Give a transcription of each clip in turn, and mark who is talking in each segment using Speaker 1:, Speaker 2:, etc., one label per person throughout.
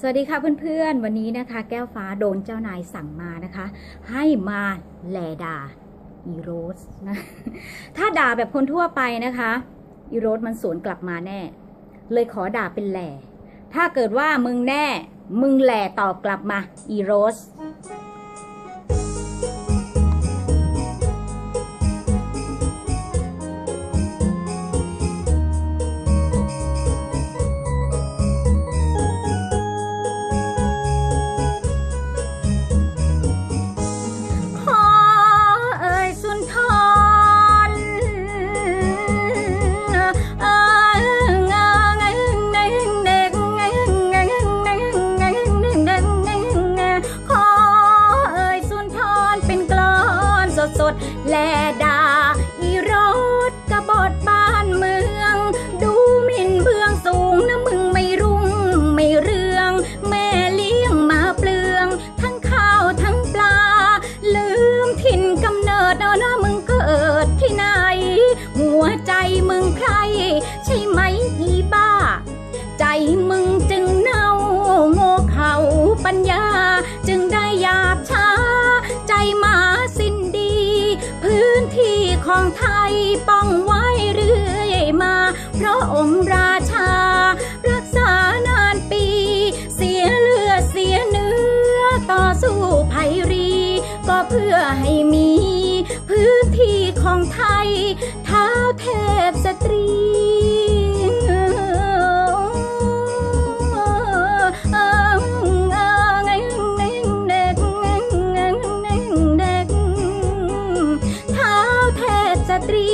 Speaker 1: สวัสดีค่ะเพื่อนๆ วันนี้นะคะ แก้วฟ้าโดนเจ้านายสั่งมานะคะ ให้มาแลดาอีโรสนะถ้าด่าแบบคนทั่วไปนะคะอีโรสมันสวนกลับมาแน่ เลยขอด่าเป็นแหล่ถ้าเกิดว่ามึงแน่ มึงแหล่ตอบกลับมาอีโรส ของไทยป้องไว้เรื่อยมา เพราะอมราชา รักษานานปี เสียเลือดเสียเนื้อ ต่อสู้ภัยรี ก็เพื่อให้มี พื้นที่ของไทยเท้าเทพสตรี ตรี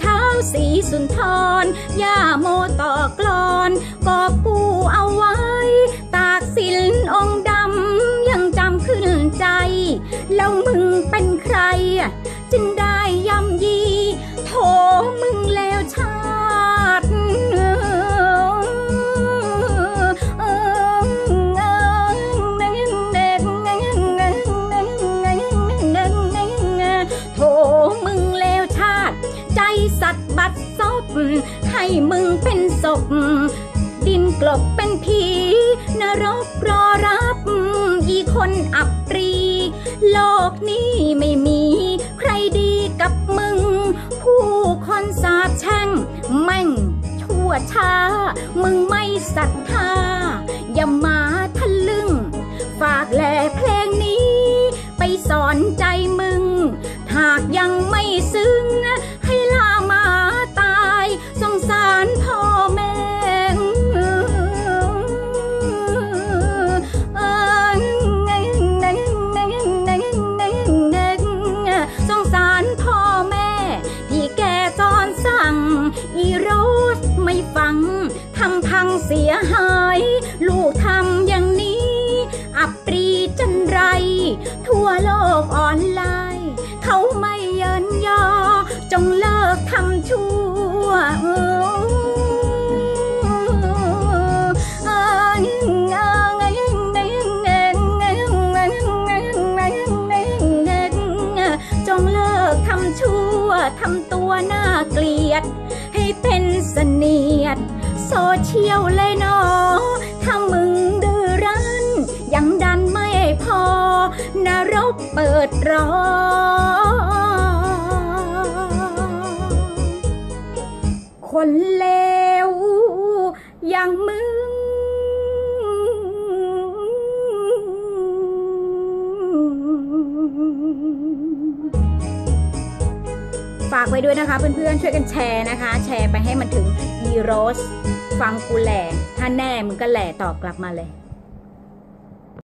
Speaker 1: เท้าสีสุนทร ย่าโมต่อกลอนกอบกูเอาไว้ ตากสิลองค์ดำ ยังจำขึ้นใจ แล้วมึงเป็นใคร จึงได้ย่ำยี บัดซบให้มึงเป็นศพ ดินกลบเป็นผีนรกรอรับอีคนอับปรี โลกนี้ไม่มีใครดีกับมึง ผู้คนสาบแช่งแม่งชั่วช้า มึงไม่ศรัทธา อย่ามาทะลึ่ง ฝากแหล่เพลงนี้ ไปสอนใจมึง หากยังไม่ซึ้ง เสียหาย ลูกทำอย่างนี้ อับปรีจันไร ทั่วโลกออนไลน์ เขาไม่เยินยอ จงเลิกทำชั่วจงเลิกทำชั่วทำตัวน่าเกลียด ให้เป็นเสนียด โซเชียลเลยเนาะถ้ามึงดื้อรั้น ยังดันไม่พอนรกเปิดรอคนเลวอย่างมึง ฝากไว้ด้วยนะคะ เพื่อนๆ ช่วยกันแชร์นะคะ แชร์ไปให้มันถึงอีโรส ฟังกูแหล่ถ้าแน่มึงก็แหล่ตอบกลับมาเลย